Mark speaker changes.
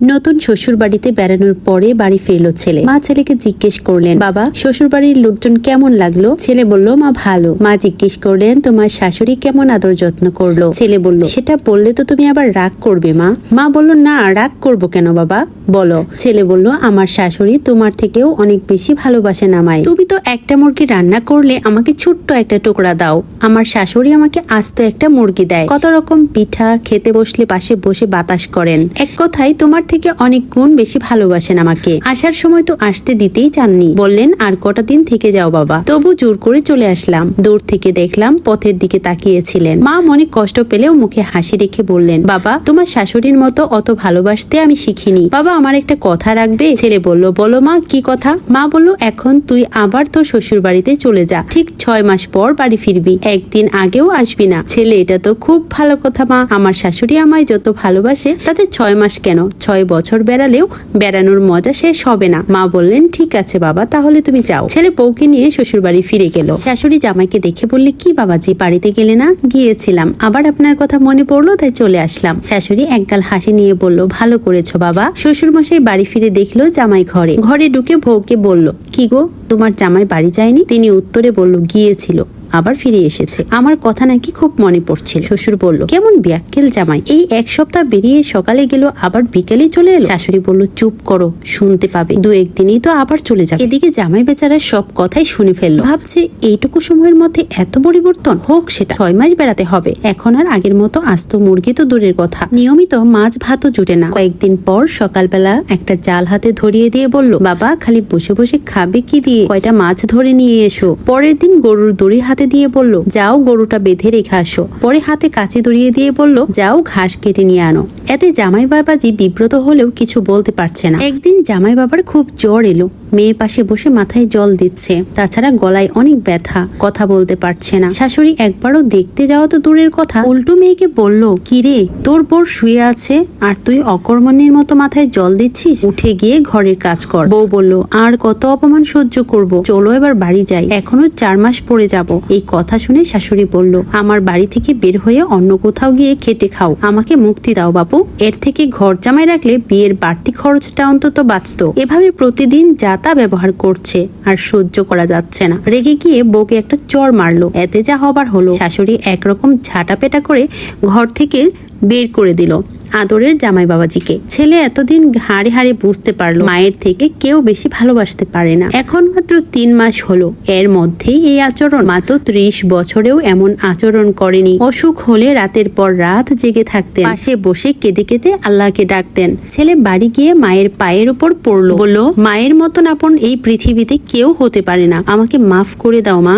Speaker 1: নতুন শ্বশুর বাড়িতে বেড়ানোর পরে বাড়ি ফিরলো ছেলে। মা ছেলেকে জিজ্ঞেস করলেন, বাবা শ্বশুর বাড়ির লোকজন কেমন লাগল? ছেলে বলল, মা ভালো। মা জিজ্ঞেস করলেন, তোমার শাশুড়ি কেমন আদর যত্ন করল? ছেলে বলল, সেটা বললে তো তুমি আবার রাগ করবে, মা। মা বলল, না, রাগ করব কেন, বাবা? বলো। ছেলে বলল, আমার শাশুড়ি তোমার থেকেও অনেক বেশি ভালোবাসেন আমায় তুমি তো একটা মুরগি রান্না করলে আমাকে ছোট্ট একটা টুকরা দাও। আমার শাশুড়ি আমাকে আস্ত একটা মুরগি দেয়। কত রকম পিঠা খেতে বসলে পাশে বসে বাতাস করেন। এক কথায় তোমার থেকে অনেক গুণ বেশি ভালোবাসেন আমাকে। আসার সময় তো আসতে দিতেই চাননি। বললেন, আর কটা দিন থেকে যাও বাবা। তবু জোর করে চলে আসলাম। দূর থেকে দেখলাম পথের দিকে তাকিয়েছিলেন। মা মনে কষ্ট পেলেও মুখে হাসি রেখে বললেন, বাবা, তোমার শাশুড়ির মতো অত ভালোবাসতে আমি শিখিনি। বাবা, আমার একটা কথা রাখবে? ছেলে বলল, বলো মা, কি কথা? মা বলল, এখন তুই আবার তোর শ্বশুর বাড়িতে চলে যা। ঠিক ছয় মাস পর বাড়ি ফিরবি। একদিন আগেও আসবি না। ছেলে, এটা তো খুব ভালো কথা মা। আমার শাশুড়ি আমায় যত ভালোবাসে, তাতে ছয় মাস কেন? ছয় বছর বেড়ালেও বেড়ানোর মজা শেষ হবে না। মা বললেন, ঠিক আছে বাবা, তাহলে তুমি যাও। ছেলে বউকে নিয়ে শ্বশুর বাড়ি ফিরে গেল। শাশুড়ি জামাইকে দেখে বললে, কি বাবাজি, বাড়িতে গেলে না? গিয়েছিলাম। আবার আপনার কথা মনে পড়ল, তাই চলে আসলাম। শাশুড়ি একগাল হাসি নিয়ে বলল, ভালো করেছ বাবা। শ্বশুর মশাই বাড়ি ফিরে দেখল জামাই ঘরে। ঘরে ঢুকে বউকে বলল, কি গো তোমার জামাই বাড়ি যায়নি? তিনি উত্তরে বলল, গিয়েছিল, আবার ফিরে এসেছে। আমার কথা নাকি খুব মনে পড়ছিল। শ্বশুর বলল, কেমন ব্যাক্কেল জামাই? এই এক সপ্তাহ বেরিয়ে সকালে গেল, আবার বিকেলে চলে এলো। শাশুড়ি বলল, চুপ করো, শুনতে পাবে। দু একদিনই তো আবার চলে যাবে। এদিকে জামাই বেচারা সব কথাই শুনে ফেলল। ভাবছে, এইটুকু সময়ের মধ্যে এত পরিবর্তন? হোক সেটা, ছয় মাস বেড়াতে হবে। এখন আর আগের মতো আস্ত মুরগি তো দূরের কথা। নিয়মিত মাছ ভাতও জুটে না। কয়েকদিন পর সকালবেলা একটা জাল হাতে ধরিয়ে দিয়ে বলল, বাবা, খালি বসে বসে খাবে কি দিয়ে? কয়টা মাছ ধরে নিয়ে এসো। পরের দিন গরুর দড়ি হাতে দিয়ে বলল, যাও গরুটা বেঁধে রেখে আসো। পরে হাতে কাছে দড়িয়ে দিয়ে বলল, যাও ঘাস কেটে নিয়ে আনো। এতে জামাই বাবাজি বিব্রত হলেও কিছু বলতে পারছে না। একদিন জামাই বাবার খুব জ্বর এলো। মেয়ে পাশে বসে মাথায় জল দিচ্ছে। তাছাড়া গলায় অনেক ব্যথা, কথা বলতে পারছে না। শাশুড়ি একবারও দেখতে যাওয়া তো দূরের কথা। উল্টো মেয়েকে বলল, কিরে, তোর বোর শুয়ে আছে? আর তুই অকর্মণের মতো মাথায় জল দিচ্ছিস? উঠে গিয়ে ঘরের কাজ কর। বউ বলল, আর কত অপমান সহ্য করব? চলো এবার বাড়ি যাই। এখনও চার মাস পরে যাব। এই কথা শুনে শাশুড়ি বলল, আমার বাড়ি থেকে বের হয়ে অন্য কোথাও গিয়ে খেটে খাও। আমাকে মুক্তি দাও বাপু। এর থেকে ঘর জামাই রাখলে বিয়ের বাড়তি খরচটা অন্তত বাঁচত। এভাবে প্রতিদিন যা তা ব্যবহার করছে আর সহ্য করা যাচ্ছে না। রেগে গিয়ে বউকে একটা চর মারলো। এতে যা হবার হলো, শাশুড়ি একরকম ঝাঁটা পেটা করে ঘর থেকে বের করে দিল। আদরের জামাই বাবাজিকে ছেলে এতদিন হাড়ে হাড়ে বুঝতে পারল, মায়ের থেকে কেউ বেশি ভালোবাসতে পারে না। এখন মাত্র তিন মাস হলো। এর মধ্যেই এই আচরণ। মাত্র ত্রিশ বছরেও এমন আচরণ করেনি। অসুখ হলে রাতের পর রাত জেগে থাকতেন। পাশে বসে কেঁদে কেঁদে আল্লাহকে ডাকতেন। ছেলে বাড়ি গিয়ে মায়ের পায়ের উপর পড়ল। বলল, মায়ের মতন আপন এই পৃথিবীতে কেউ হতে পারে না। আমাকে মাফ করে দাও মা।